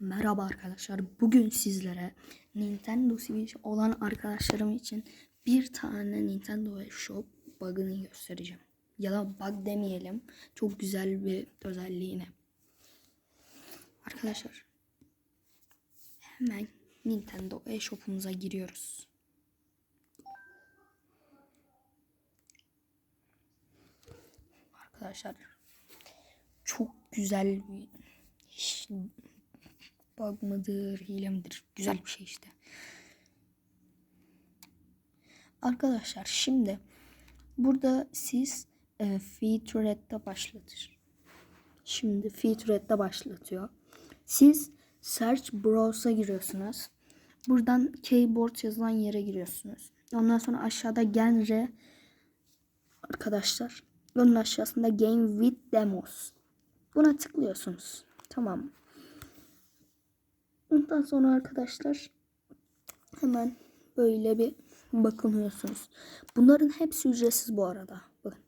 Merhaba arkadaşlar. Bugün sizlere Nintendo Switch olan arkadaşlarım için bir tane Nintendo Shop bug'ını göstereceğim. Ya da bug demeyelim. Çok güzel bir özelliğine. Arkadaşlar hemen Nintendo eShop'umuza giriyoruz. Arkadaşlar çok güzel bir bug mıdır, hile midir? Güzel bir şey işte. Arkadaşlar şimdi burada siz e, feature'de başlatır. Şimdi feature'de başlatıyor. Siz search browse'a giriyorsunuz. Buradan keyboard yazılan yere giriyorsunuz. Ondan sonra aşağıda genre arkadaşlar. Onun aşağısında game with demos. Buna tıklıyorsunuz. Tamam. Ondan sonra arkadaşlar hemen böyle bir bakınıyorsunuz. Bunların hepsi ücretsiz bu arada. Bakın.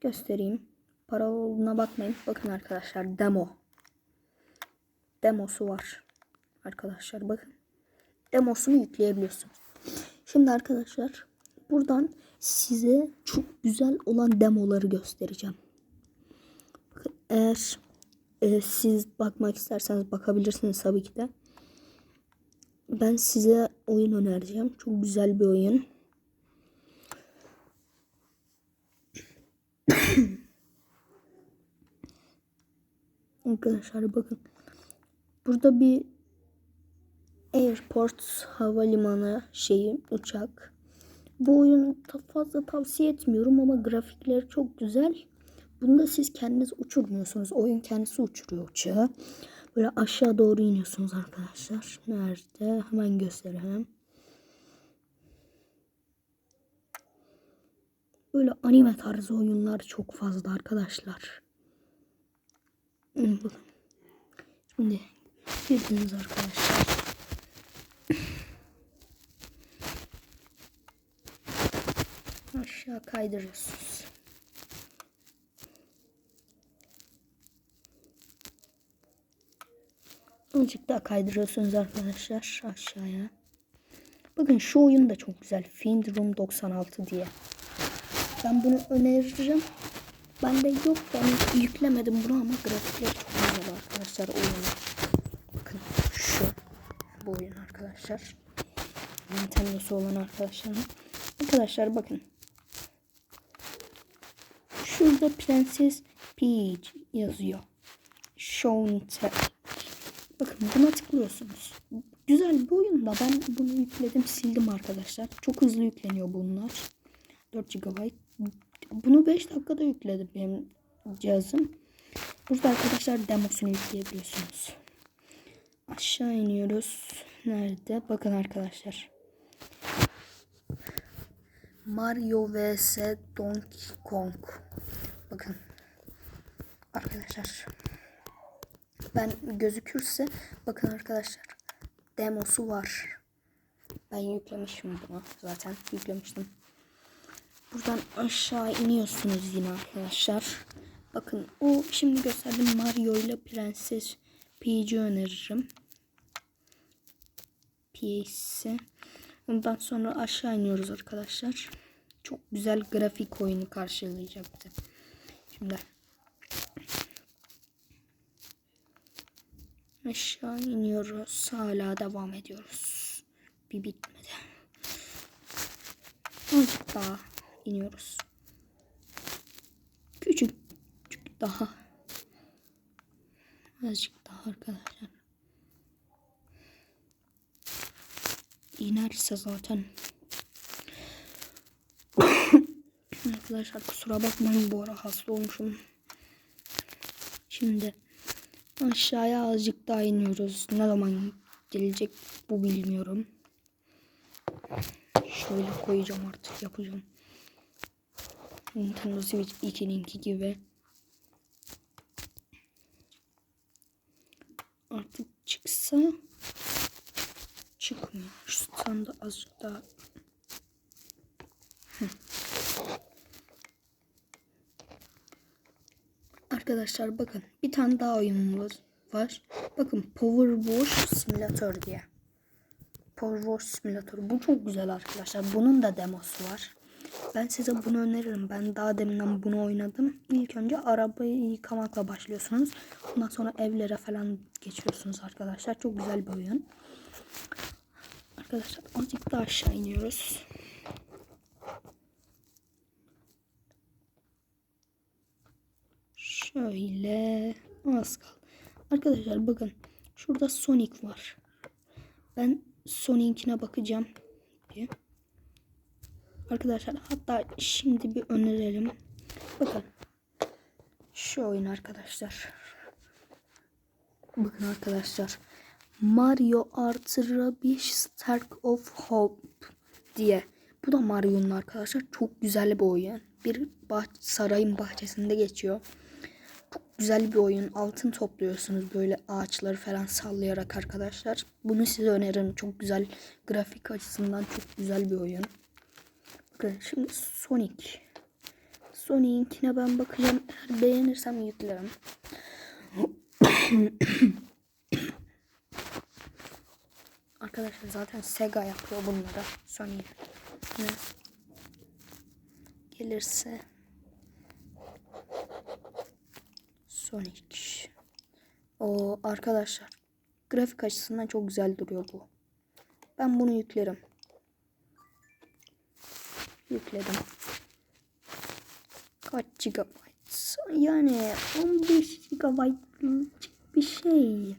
Göstereyim. Paralı olduğuna bakmayın. Bakın arkadaşlar demo. Demosu var. Arkadaşlar bakın. Demosunu yükleyebiliyorsunuz. Şimdi arkadaşlar buradan size çok güzel olan demoları göstereceğim. Bakın eğer e, siz bakmak isterseniz bakabilirsiniz tabii ki de. Ben size oyun önereceğim. Çok güzel bir oyun. Arkadaşlar bakın. Burada bir airport havalimanı şeyi uçak. Bu oyunu fazla tavsiye etmiyorum ama grafikleri çok güzel. Bunda siz kendiniz uçurmuyorsunuz. Oyun kendisi uçuruyor uçağı. Böyle aşağı doğru iniyorsunuz arkadaşlar. Nerede? Hemen göstereyim. Böyle anime tarzı oyunlar çok fazla arkadaşlar. Hmm, Bakın. Şimdi girdiniz arkadaşlar. Aşağı kaydırıyorsunuz. Azıcık daha kaydırıyorsunuz arkadaşlar aşağıya. Bakın şu oyun da çok güzel. Fiend Room 96 diye. Ben bunu öneririm. Bende yok. Ben yüklemedim bunu ama grafikleri çok güzel arkadaşlar oyunu. Bakın şu. Bu oyun arkadaşlar. Nintendo'su olan arkadaşlarım. Arkadaşlar bakın. Şurada Prenses Peach yazıyor. Shown. Bakın buna tıklıyorsunuz. Güzel bir oyun da ben bunu yükledim sildim arkadaşlar. Çok hızlı yükleniyor bunlar. 4 GB. Bunu 5 dakikada yükledim benim cihazım. Burada arkadaşlar demosunu yükleyebiliyorsunuz. Aşağı iniyoruz. Nerede? Bakın arkadaşlar. Mario vs Donkey Kong. Bakın. Arkadaşlar. Ben gözükürse bakın arkadaşlar. Demosu var. Ben yüklemişim bunu. Zaten yüklemiştim. Buradan aşağı iniyorsunuz yine arkadaşlar. Bakın o şimdi gösterdim Mario ile Prenses Peach'i öneririm. Peach'i. Ondan sonra aşağı iniyoruz arkadaşlar. Çok güzel grafik oyunu karşılayacak bize. Şimdi aşağı iniyoruz. Hala devam ediyoruz. Bir bitmedi. Azıcık daha iniyoruz. Küçük, küçük daha. Azıcık daha arkadaşlar. İnerse zaten. arkadaşlar kusura bakmayın bu ara hasta olmuşum. Şimdi aşağıya azıcık daha iniyoruz. Ne zaman gelecek bu bilmiyorum. Şöyle koyacağım artık yapacağım. Nintendo Switch 2'ninki gibi. Artık çıksa çıkmıyor. Şu standa azıcık daha Arkadaşlar bakın bir tane daha oyunumuz var. Bakın Power Wash Simulator diye. Power Wash Simulator. Bu çok güzel arkadaşlar. Bunun da demosu var. Ben size bunu öneririm. Ben daha deminden bunu oynadım. İlk önce arabayı yıkamakla başlıyorsunuz. Ondan sonra evlere falan geçiyorsunuz arkadaşlar. Çok güzel bir oyun. Arkadaşlar azıcık daha aşağı iniyoruz. Şöyle az kaldı. Arkadaşlar bakın şurada Sonic var. Ben Sonic'ine bakacağım. Bir. Arkadaşlar hatta şimdi bir önerelim. Bakın. Şu oyun arkadaşlar. Bakın arkadaşlar. Mario artı Rabbish Stark of Hope diye. Bu da Mario'nun arkadaşlar. Çok güzel bir oyun. Bir bah sarayın bahçesinde geçiyor. Güzel bir oyun. Altın topluyorsunuz böyle ağaçları falan sallayarak arkadaşlar. Bunu size öneririm. Çok güzel grafik açısından çok güzel bir oyun. Bakın şimdi Sonic. Sonic'ine ben bakacağım. Eğer beğenirsem yüklerim. Arkadaşlar zaten Sega yapıyor bunları. Sony. Ne? Gelirse Sonic. O arkadaşlar grafik açısından çok güzel duruyor bu. Ben bunu yüklerim. Yükledim. Kaç GB? Yani 15 GB bir şey.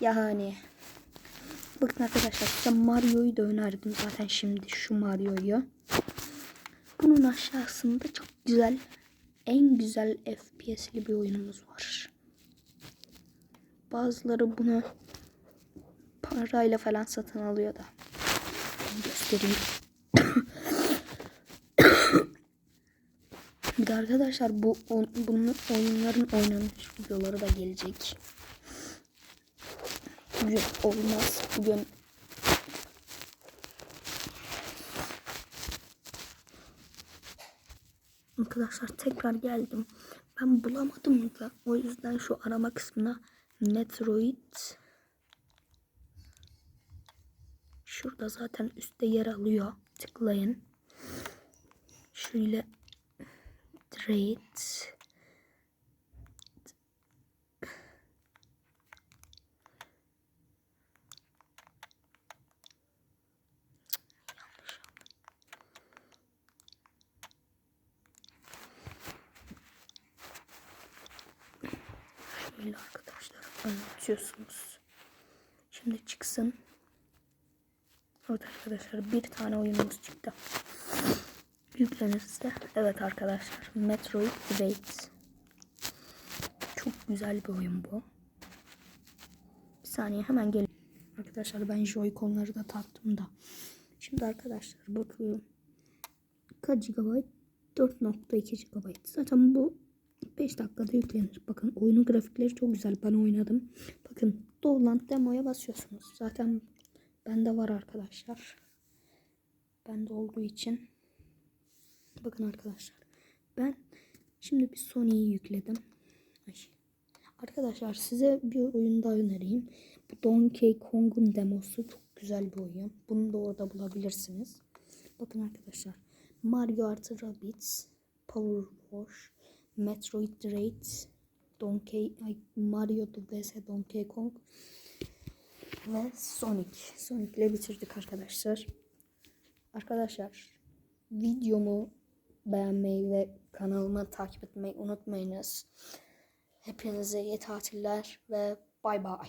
Yani bakın arkadaşlar size Mario'yu da önerdim zaten şimdi şu Mario'yu. Bunun aşağısında çok güzel en güzel FPS'li bir oyunumuz var. Bazıları bunu parayla falan satın alıyor da. Göstereyim. Bir de arkadaşlar bu bunun oyunların oynanmış videoları da gelecek. Bugün olmaz. Bugün Arkadaşlar tekrar geldim. Ben bulamadım da o yüzden şu arama kısmına Metroid Şurada zaten üstte yer alıyor. Tıklayın. Şöyle Trade Şöyle arkadaşlar anlatıyorsunuz. Şimdi çıksın. Evet arkadaşlar bir tane oyunumuz çıktı. Yüklenirse evet arkadaşlar Metroid Dread. Çok güzel bir oyun bu. Bir saniye hemen gel. Arkadaşlar ben Joy-Con'ları da taktım da. Şimdi arkadaşlar bakıyorum. Kaç GB? 4.2 GB. Zaten bu 5 dakikada yüklenir. Bakın oyunun grafikleri çok güzel. Ben oynadım. Bakın Download demoya basıyorsunuz. Zaten bende var arkadaşlar. Bende olduğu için. Bakın arkadaşlar. Ben şimdi bir Sony'yi yükledim. Ay. Arkadaşlar size bir oyun daha önereyim. Bu Donkey Kong'un demosu çok güzel bir oyun. Bunu da orada bulabilirsiniz. Bakın arkadaşlar. Mario artı Rabbids, Power Wash, Metroid Dread, Donkey, Mario vs Donkey Kong ve Sonic. Sonic ile bitirdik arkadaşlar. Arkadaşlar videomu beğenmeyi ve kanalımı takip etmeyi unutmayınız. Hepinize iyi tatiller ve bay bay.